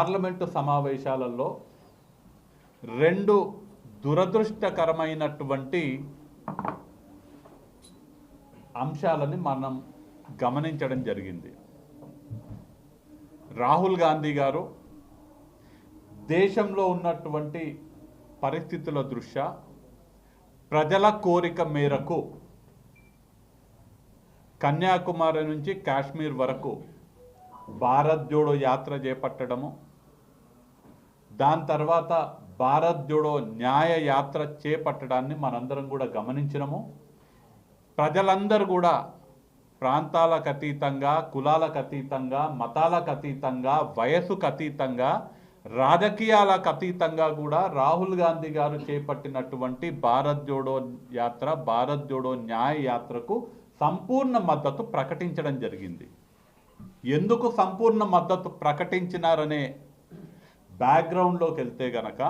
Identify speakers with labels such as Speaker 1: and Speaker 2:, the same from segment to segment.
Speaker 1: Parliament సమావేశాలలో రెండు దురదృష్టకరమైనటువంటి అంశాలని మనం గమనించడం జరిగింది. రాహుల్ గాంధీ గారు దేశంలో ఉన్నటువంటి పరిస్థితుల దృష్ట్యా ప్రజల కోరిక మేరకు కన్యాకుమారి నుంచి కాశ్మీర్ వరకు భారత్ జోడో యాత్ర చేపట్టడము దాని తర్వాత భారత్ జోడో న్యాయ యాత్ర చేపట్టడాన్ని మనందరం కూడా గమనించినము. ప్రజలందరూ కూడా ప్రాంతాలకు అతీతంగా కులాలకు అతీతంగా మతాలకు అతీతంగా వయసుకు అతీతంగా రాజకీయాలకు అతీతంగా కూడా రాహుల్ గాంధీ గారు చేపట్టినటువంటి భారత్ జోడో యాత్ర భారత్ జోడో న్యాయ యాత్రకు సంపూర్ణ మద్దతు ప్రకటించడం జరిగింది. ఎందుకు సంపూర్ణ మద్దతు ప్రకటించినారనే బ్యాక్గ్రౌండ్లోకి వెళ్తే గనక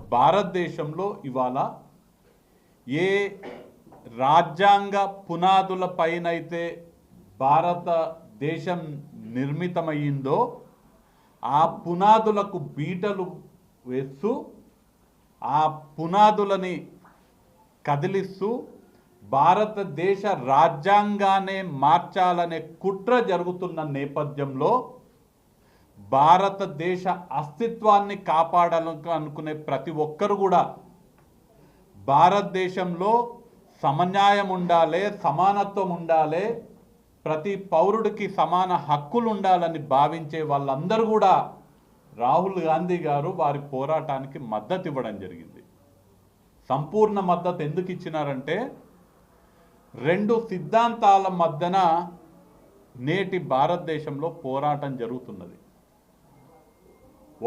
Speaker 1: భారతదేశంలో ఇవాళ ఏ రాజ్యాంగ పునాదుల పైనైతే భారతదేశం నిర్మితమయ్యిందో ఆ పునాదులకు బీటలు వేస్తూ ఆ పునాదులని కదిలిస్తూ భారతదేశ రాజ్యాంగానే మార్చాలనే కుట్ర జరుగుతున్న నేపథ్యంలో భారతదేశ అస్తిత్వాన్ని కాపాడాలని అనుకునే ప్రతి ఒక్కరు కూడా భారతదేశంలో సమన్యాయం ఉండాలి సమానత్వం ఉండాలి ప్రతి పౌరుడికి సమాన హక్కులు ఉండాలని భావించే వాళ్ళందరూ కూడా రాహుల్ గాంధీ గారు వారి పోరాటానికి మద్దతు ఇవ్వడం జరిగింది. సంపూర్ణ మద్దతు ఎందుకు ఇచ్చినారంటే రెండు సిద్ధాంతాల మధ్యన నేటి భారతదేశంలో పోరాటం జరుగుతున్నది.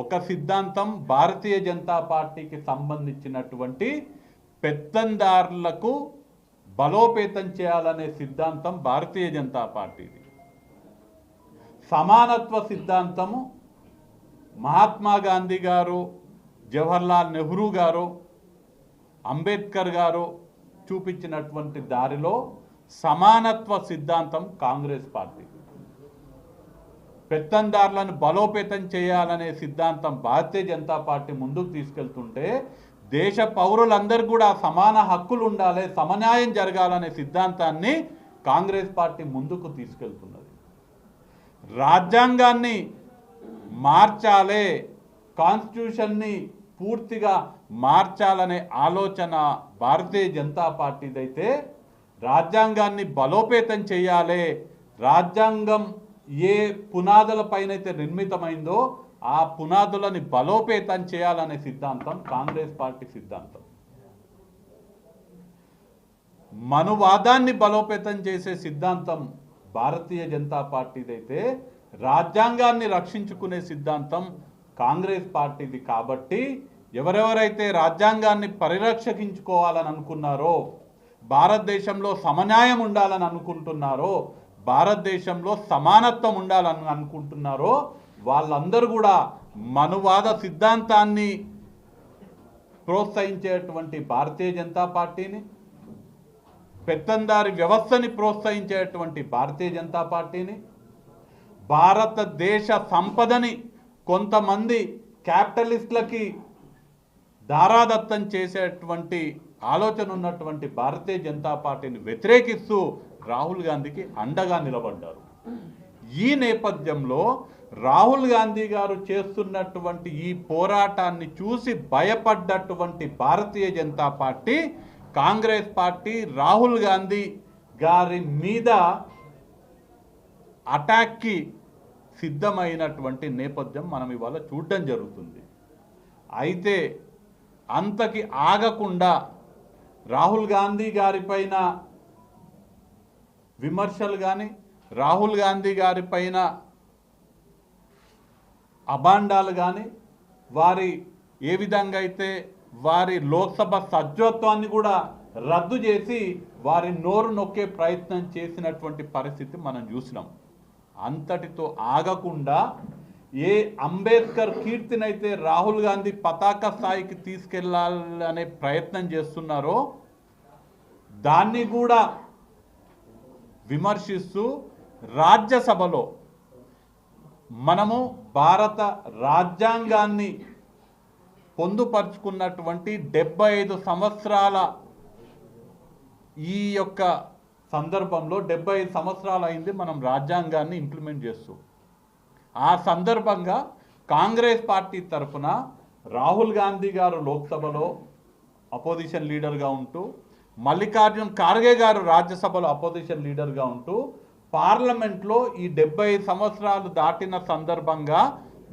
Speaker 1: ఒక సిద్ధాంతం భారతీయ జనతా పార్టీకి సంబంధించినటువంటి పెత్తందారులకు బలోపేతం చేయాలనే సిద్ధాంతం భారతీయ జనతా పార్టీది. సమానత్వ సిద్ధాంతము మహాత్మా గాంధీ గారు జవహర్లాల్ నెహ్రూ గారు అంబేద్కర్ గారు చూపించినటువంటి దారిలో సమానత్వ సిద్ధాంతం కాంగ్రెస్ పార్టీ. పెత్తందారులను బలోపేతం చేయాలనే సిద్ధాంతం భారతీయ జనతా పార్టీ ముందుకు తీసుకెళ్తుంటే దేశ పౌరులందరూ కూడా సమాన హక్కులు ఉండాలి సమన్యాయం జరగాలనే సిద్ధాంతాన్ని కాంగ్రెస్ పార్టీ ముందుకు తీసుకెళ్తున్నది. రాజ్యాంగాన్ని మార్చాలే కాన్స్టిట్యూషన్ని పూర్తిగా మార్చాలనే ఆలోచన భారతీయ జనతా పార్టీదైతే రాజ్యాంగాన్ని బలోపేతం చేయాలి రాజ్యాంగం ఏ పునాదులపైనైతే నిర్మితమైందో ఆ పునాదులని బలోపేతం చేయాలనే సిద్ధాంతం కాంగ్రెస్ పార్టీ సిద్ధాంతం. మనువాదాన్ని బలోపేతం చేసే సిద్ధాంతం భారతీయ జనతా పార్టీదైతే రాజ్యాంగాన్ని రక్షించుకునే సిద్ధాంతం కాంగ్రెస్ పార్టీది కాబట్టి ఎవరెవరైతే రాజ్యాంగాన్ని పరిరక్షించుకోవాలని అనుకున్నారో భారతదేశంలో సమన్యాయం ఉండాలని అనుకుంటున్నారో భారతదేశంలో సమానత్వం ఉండాలని అనుకుంటున్నారో వాళ్ళందరూ కూడా మనువాద సిద్ధాంతాన్ని ప్రోత్సహించేటువంటి భారతీయ జనతా పార్టీని పెత్తందారి వ్యవస్థని ప్రోత్సహించేటువంటి భారతీయ జనతా పార్టీని భారతదేశ సంపదని కొంతమంది క్యాపిటలిస్టులకి దారాదత్తం చేసేటువంటి ఆలోచన ఉన్నటువంటి భారతీయ జనతా పార్టీని వ్యతిరేకిస్తూ రాహుల్ గాంధీకి అండగా నిలబడ్డారు. ఈ నేపథ్యంలో రాహుల్ గాంధీ గారు చేస్తున్నటువంటి ఈ పోరాటాన్ని చూసి భయపడ్డటువంటి Bharatiya Janata Party Congress party Rahul Gandhi గారి మీద అటాక్కి సిద్ధమైనటువంటి నేపథ్యం మనం ఇవాళ చూడడం జరుగుతుంది. అయితే అంతకి ఆగకుండా రాహుల్ గాంధీ గారిపైన విమర్శలు కానీ రాహుల్ గాంధీ గారి పైన అభాండాలు కానీ వారి ఏ విధంగా అయితే వారి లోక్సభ సభ్యత్వాన్ని కూడా రద్దు చేసి వారి నోరు నొక్కే ప్రయత్నం చేసినటువంటి పరిస్థితి మనం చూసినాం. అంతటితో ఆగకుండా ఏ అంబేద్కర్ కీర్తినైతే రాహుల్ గాంధీ పతాక స్థాయికి తీసుకెళ్ళాలనే ప్రయత్నం చేస్తున్నారో దాన్ని కూడా విమర్శిస్తూ రాజ్యసభలో మనము భారత రాజ్యాంగాన్ని పొందుపరుచుకున్నటువంటి డెబ్బై ఐదు సంవత్సరాల ఈ యొక్క సందర్భంలో డెబ్బై ఐదు సంవత్సరాలు అయింది మనం రాజ్యాంగాన్ని ఇంప్లిమెంట్ చేస్తూ. ఆ సందర్భంగా కాంగ్రెస్ పార్టీ తరఫున రాహుల్ గాంధీ గారు లోక్సభలో అపోజిషన్ లీడర్గా ఉంటూ మల్లికార్జున్ ఖార్గే గారు రాజ్యసభలో అపోజిషన్ లీడర్గా ఉంటూ పార్లమెంట్లో ఈ డెబ్బై సంవత్సరాలు దాటిన సందర్భంగా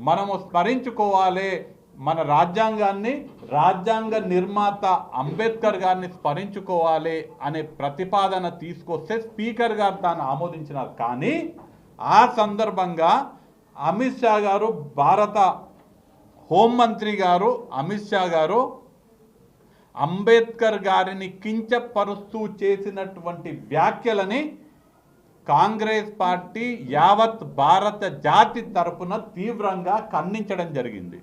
Speaker 1: మనము స్మరించుకోవాలి. మన రాజ్యాంగాన్ని రాజ్యాంగ నిర్మాత అంబేద్కర్ గారిని స్మరించుకోవాలి అనే ప్రతిపాదన తీసుకొస్తే స్పీకర్ గారు తాను ఆమోదించినారు. కానీ ఆ సందర్భంగా అమిత్ షా గారు భారత హోంమంత్రి గారు అమిత్ షా గారు అంబేద్కర్ గారిని కించపరుస్తూ చేసినటువంటి వ్యాఖ్యలని కాంగ్రెస్ పార్టీ యావత్ భారత జాతి తరపున తీవ్రంగా ఖండించడం జరిగింది.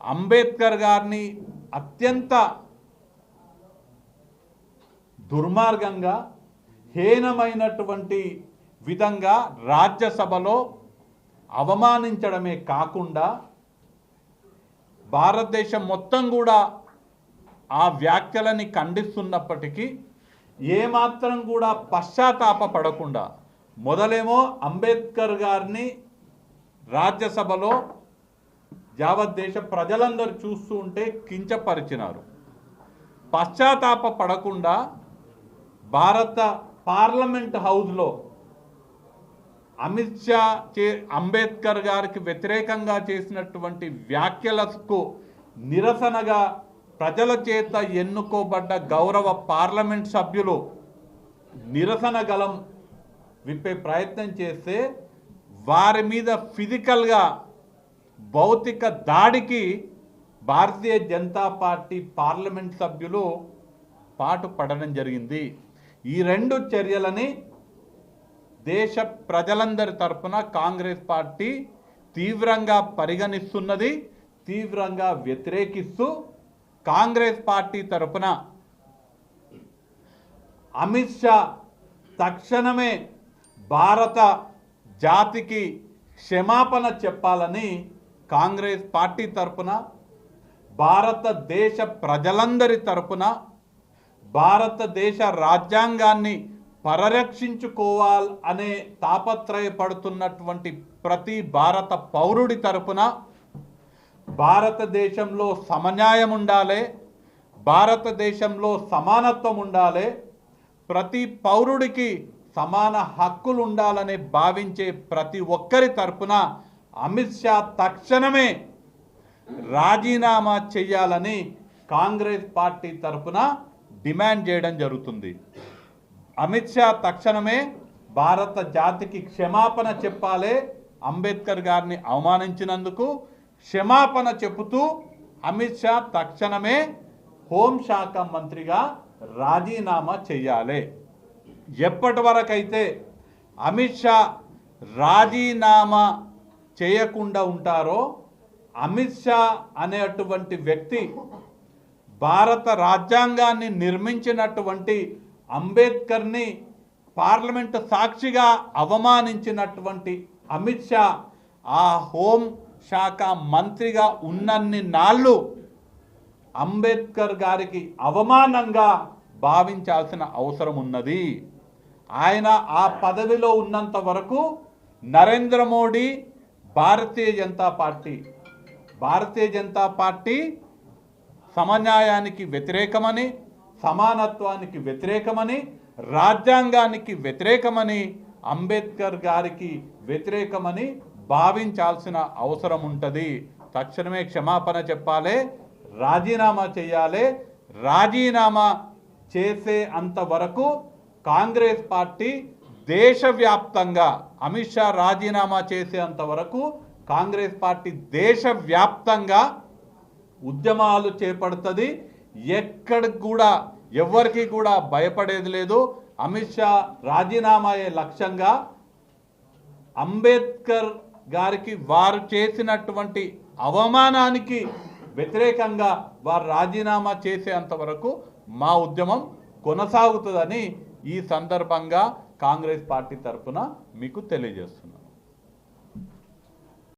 Speaker 1: అంబేద్కర్ గారిని అత్యంత దుర్మార్గంగా హీనమైనటువంటి విధంగా రాజ్యసభలో అవమానించడమే కాకుండా భారతదేశం మొత్తం కూడా ఆ వ్యాఖ్యలని ఖండిస్తున్నప్పటికీ ఏమాత్రం కూడా పశ్చాత్తాప పడకుండా మొదలేమో అంబేద్కర్ గారిని రాజ్యసభలో యావత్ దేశ ప్రజలందరూ చూస్తూ ఉంటే కించపరిచినారు. పశ్చాత్తాప పడకుండా భారత పార్లమెంట్ హౌస్లో అమిత్ షా చే అంబేద్కర్ గారికి వ్యతిరేకంగా చేసినటువంటి వ్యాఖ్యలకు నిరసనగా ప్రజల చేత ఎన్నుకోబడ్డ గౌరవ పార్లమెంట్ సభ్యులు నిరసన గలం విప్పే ప్రయత్నం చేస్తే వారి మీద ఫిజికల్గా భౌతిక దాడికి భారతీయ జనతా పార్టీ పార్లమెంట్ సభ్యులు పాటు పడడం జరిగింది. ఈ రెండు చర్యలని దేశ ప్రజలందరి తరపున కాంగ్రెస్ పార్టీ తీవ్రంగా పరిగణిస్తున్నది తీవ్రంగా వ్యతిరేకిస్తూ కాంగ్రెస్ పార్టీ తరపున అమిత్ షా తక్షణమే భారత జాతికి క్షమాపణ చెప్పాలని కాంగ్రెస్ పార్టీ తరపున భారతదేశ ప్రజలందరి తరపున భారతదేశ రాజ్యాంగాన్ని పరిరక్షించుకోవాలి అనే తాపత్రయపడుతున్నటువంటి ప్రతి భారత పౌరుడి తరపున భారతదేశంలో సమన్యాయం ఉండాలి భారతదేశంలో సమానత్వం ఉండాలి ప్రతి పౌరుడికి సమాన హక్కులు ఉండాలని భావించే ప్రతి ఒక్కరి తరపున అమిత్ షా తక్షణమే రాజీనామా చేయాలని కాంగ్రెస్ పార్టీ తరపున డిమాండ్ చేయడం జరుగుతుంది. అమిత్ షా తక్షణమే భారత జాతికి క్షమాపణ చెప్పాలి అంబేద్కర్ గారిని అవమానించినందుకు క్షమాపణ చెబుతూ అమిత్ షా తక్షణమే హోంశాఖ మంత్రిగా రాజీనామా చేయాలి. ఎప్పటి వరకైతే అమిత్ షా రాజీనామా చేయకుండా ఉంటారో అమిత్ షా అనేటువంటి వ్యక్తి భారత రాజ్యాంగాన్ని నిర్మించినటువంటి అంబేద్కర్ని పార్లమెంటు సాక్షిగా అవమానించినటువంటి అమిత్ షా ఆ హోం శాఖ మంత్రిగా ఉన్నన్ని నాళ్ళు అంబేద్కర్ గారికి అవమానంగా భావించాల్సిన అవసరం ఉన్నది. ఆయన ఆ పదవిలో ఉన్నంత వరకు నరేంద్ర మోడీ భారతీయ జనతా పార్టీ భారతీయ జనతా పార్టీ సమన్యాయానికి వ్యతిరేకమని సమానత్వానికి వ్యతిరేకమని రాజ్యాంగానికి వ్యతిరేకమని అంబేద్కర్ గారికి వ్యతిరేకమని భావించాల్సిన అవసరం ఉంటుంది. తక్షణమే క్షమాపణ చెప్పాలి రాజీనామా చేయాలి. రాజీనామా చేసే అంతవరకు కాంగ్రెస్ పార్టీ దేశవ్యాప్తంగా అమిత్ షా రాజీనామా చేసేంత వరకు కాంగ్రెస్ పార్టీ దేశవ్యాప్తంగా ఉద్యమాలు చేపడుతుంది. ఎక్కడికి కూడా ఎవరికి కూడా భయపడేది లేదు. అమిత్ షా రాజీనామా అయ్యే లక్ష్యంగా అంబేద్కర్ గారికి వారు చేసినటువంటి అవమానానికి వ్యతిరేకంగా వారు రాజీనామా చేసేంత వరకు మా ఉద్యమం కొనసాగుతుందని ఈ సందర్భంగా కాంగ్రెస్ పార్టీ తరఫున మీకు తెలియజేస్తున్నాను